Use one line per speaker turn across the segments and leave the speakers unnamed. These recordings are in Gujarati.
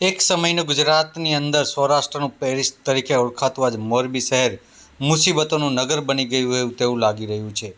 એક સમયનું ગુજરાતની અંદર સૌરાષ્ટ્રનું પેરિસ તરીકે ઓળખાતું આજ મોરબી શહેર મુસીબતોનું નગર બની ગયું હોય તેવું લાગી રહ્યું છે.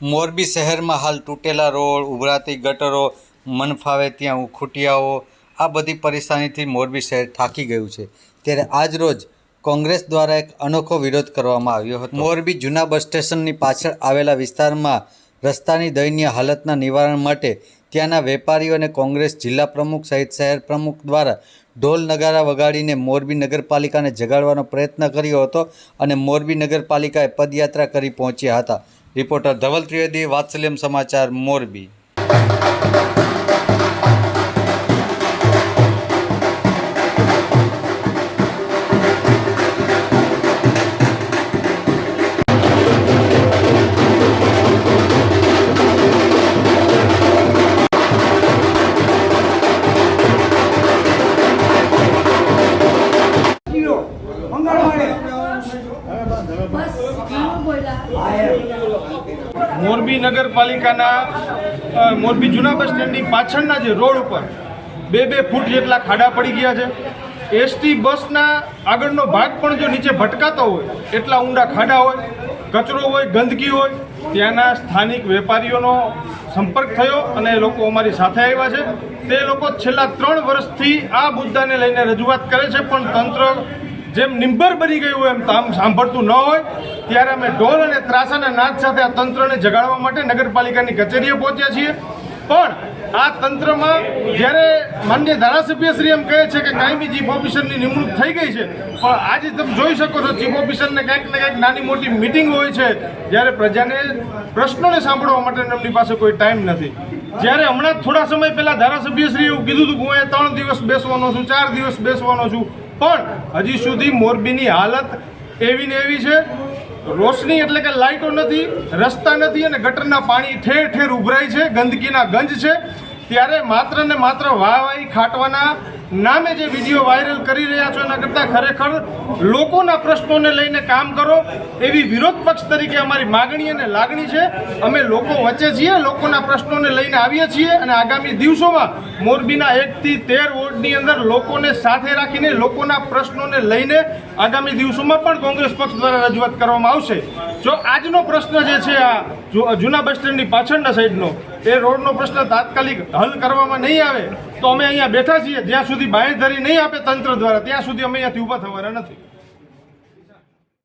મોરબી શહેરમાં હાલ તૂટેલા રોડ, ઉભરાતી ગટરો, મન ફાવે ત્યાં ખૂટિયાઓ આ બધી પરેશાનીથી મોરબી શહેર થાકી ગયું છે. ત્યારે આજ રોજ કોંગ્રેસ દ્વારા એક અનોખો વિરોધ કરવામાં આવ્યો હતો. મોરબી જૂના બસ સ્ટેશનની પાછળ આવેલા વિસ્તારમાં રસ્તાની દયનીય હાલતના નિવારણ માટે ત્યાંના વેપારીઓ અને કોંગ્રેસ જિલ્લા પ્રમુખ સહિત શહેર પ્રમુખ દ્વારા ઢોલ નગારા વગાડીને મોરબી નગરપાલિકાને જગાડવાનો પ્રયત્ન કર્યો હતો અને મોરબી નગરપાલિકાએ પદયાત્રા કરી પહોંચ્યા હતા. રિપોર્ટર ધવલ ત્રિવેદી, વાત્સલ્યમ સમાચાર, મોરબી.
મોરબી નગરપાલિકાના મોરબી જૂના બસ સ્ટેન્ડની પાછળના જે રોડ ઉપર બે બે ફૂટ જેટલા ખાડા પડી ગયા છે. એસટી બસના આગળનો ભાગ પણ જો નીચે ભટકાતો હોય, એટલા ઊંડા ખાડા હોય, કચરો હોય, ગંદકી હોય, ત્યાંના સ્થાનિક વેપારીઓનો સંપર્ક થયો અને લોકો અમારી સાથે આવ્યા છે. તે લોકો છેલ્લા ત્રણ વર્ષથી આ મુદ્દાને લઈને રજૂઆત કરે છે, પણ તંત્ર જેમ નિંબર બની ગયું હોય એમ તામ સાંભળતું ન હોય, ત્યારે અમે ઢોલ અને ત્રાસાના નાદ સાથે આ તંત્રને જગાડવા માટે નગરપાલિકાની કચેરીએ પહોંચ્યા છીએ. પણ આ તંત્રમાં જ્યારે માન્ય ધારાસભ્યશ્રી એમ કહે છે કે કાયમી ચીફ ઓફિસરની નિમણૂક થઈ ગઈ છે, પણ આજે તમે જોઈ શકો છો ચીફ ઓફિસરને કંઈક ને કંઈક નાની મોટી મિટિંગ હોય છે, જ્યારે પ્રજાને પ્રશ્નોને સાંભળવા માટે એમની પાસે કોઈ ટાઈમ નથી. જ્યારે હમણાં થોડા સમય પહેલાં ધારાસભ્યશ્રી એવું કીધું હતું હું એ ત્રણ દિવસ બેસવાનો છું, ચાર દિવસ બેસવાનો છું પણ હજી સુધી મોરબીની હાલત એવી ને એવી છે, રોશની એટલે કે લાઇટો નથી, રસ્તા નથી અને ગટરના પાણી ઠેર ઠેર ઉભરાય છે, ગંદકીના ગંજ છે. ત્યારે માત્ર ને માત્ર વાહવાહી ખાટવાના નામે જે વીડિયો વાયરલ કરી રહ્યા છો એના કરતાં ખરેખર લોકોના પ્રશ્નોને લઈને કામ કરો. એવી વિરોધ પક્ષ તરીકે અમારી માગણી અને લાગણી છે. અમે લોકો વચ્ચે છીએ, લોકોના પ્રશ્નોને લઈને આવીએ છીએ અને આગામી દિવસોમાં મોરબીના એકથી તેર વોર્ડની અંદર લોકોને સાથે રાખીને લોકોના પ્રશ્નોને લઈને આગામી દિવસોમાં પણ કોંગ્રેસ પક્ષ દ્વારા રજૂઆત કરવામાં આવશે. જો આજનો પ્રશ્ન જે છે આ જૂના બસ સ્ટેન્ડની પાછળના સાઈડનો, એ રોડનો પ્રશ્ન તાત્કાલિક હલ કરવામાં નહીં આવે, તો અમે અહીંયા બેઠા છીએ, જ્યાં સુધી બાંયધરી નહીં આપે તંત્ર દ્વારા, ત્યાં સુધી અમે અહીંયાથી ઊભા થવાના નથી.